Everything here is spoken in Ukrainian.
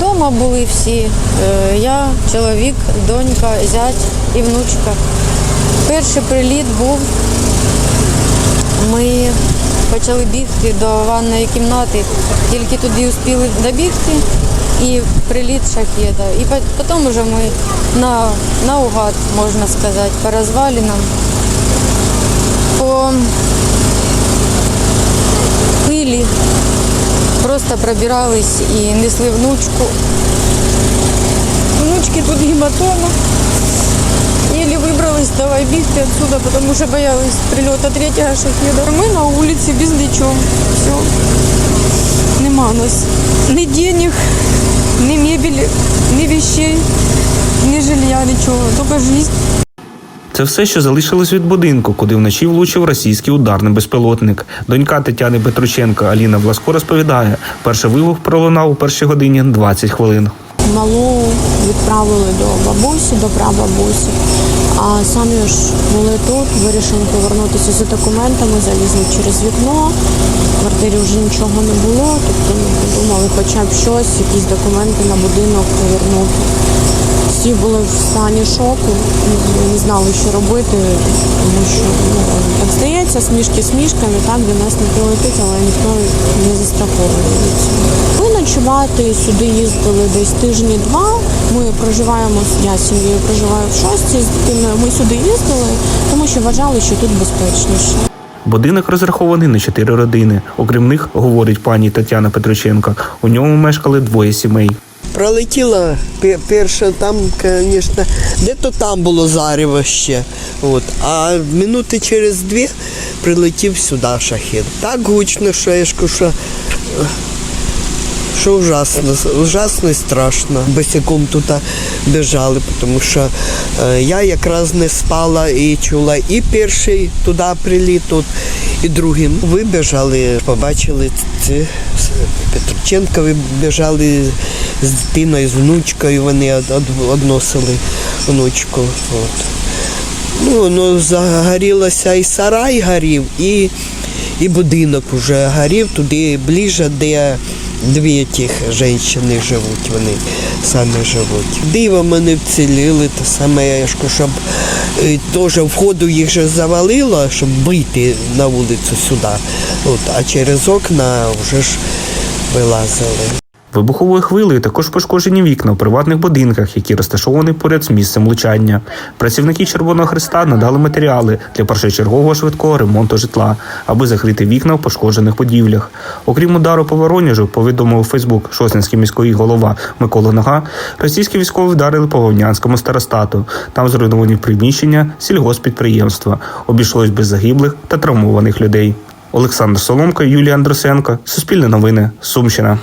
Дома були всі. Е, Я, чоловік, донька, зять і внучка. Перший приліт був. Ми почали бігти до ванної кімнати, тільки туди успіли добігти і приліт шахеда. І потім вже ми на, наугад, можна сказати, по розвалинам, по пилі просто пробирались і несли внучку. Внучки тут гематома. Еле выбралась, давай бігти отсюда, потому що боялась прильоту третього шахеда. Ми на вулиці без нічого. Все. Нема нас ні денег, ні мебелі, ні вещей, ні жилья, нічого. Тільки життя. Це все, що залишилось від будинку, куди вночі влучив російський ударний безпілотник. Донька Тетяни Петрученко Аліна Власко розповідає, перший вибух пролунав у першій годині 20 хвилин. Малу відправили до бабусі, до прабабусі. А самі ж були тут, вирішили повернутися з документами, залізли через вікно. В квартирі вже нічого не було, тобто ми подумали хоча б щось, якісь документи на будинок повернути. Всі були в стані шоку, не знали, що робити, тому що ну, так здається, смішки смішками, там до нас не прилетить, але ніхто не цього. Ми ночувати сюди їздили десь тижні-два. Ми проживаємо, я сім'єю проживаю в шостій з дитиною. Ми сюди їздили, тому що вважали, що тут безпечніше. Будинок розрахований на чотири родини. Окрім них, говорить пані Тетяна Петрученко, у ньому мешкали двоє сімей. Пролетіла перша там, звісно, де-то там було зарево ще. От. А минути через дві прилетів сюди шахет. Так гучно, що я ж що, що ужасно, ужасно і страшно. Босиком тут біжали, тому що е, я якраз не спала і чула і перший туди приліт, от, і другим. Вибіжали, побачили ці Петрученка, біжали з дитиною, з внучкою, вони од- од- односили внучку. От. Ну, ну, загорілося і сарай горів, і, і будинок вже горів туди ближче, де дві тих жінки живуть, вони самі живуть. Диво мене вціліли, те саме, я щоб е, теж входу їх же завалило, щоб вийти на вулицю сюди. От, а через окна вже ж вилазили. Вибуховою хвилею також пошкоджені вікна у приватних будинках, які розташовані поряд з місцем влучання. Працівники Червоного Христа надали матеріали для першочергового швидкого ремонту житла, аби закрити вікна в пошкоджених будівлях. Окрім удару по Воронежу, повідомив у Фейсбук Шосницький міський голова Микола Нога, російські військові вдарили по Вовнянському старостату. Там зруйновані приміщення сільгоспідприємства. Обійшлось без загиблих та травмованих людей. Олександр Соломко, Юлія Андросенко, Суспільне новини, Сумщина.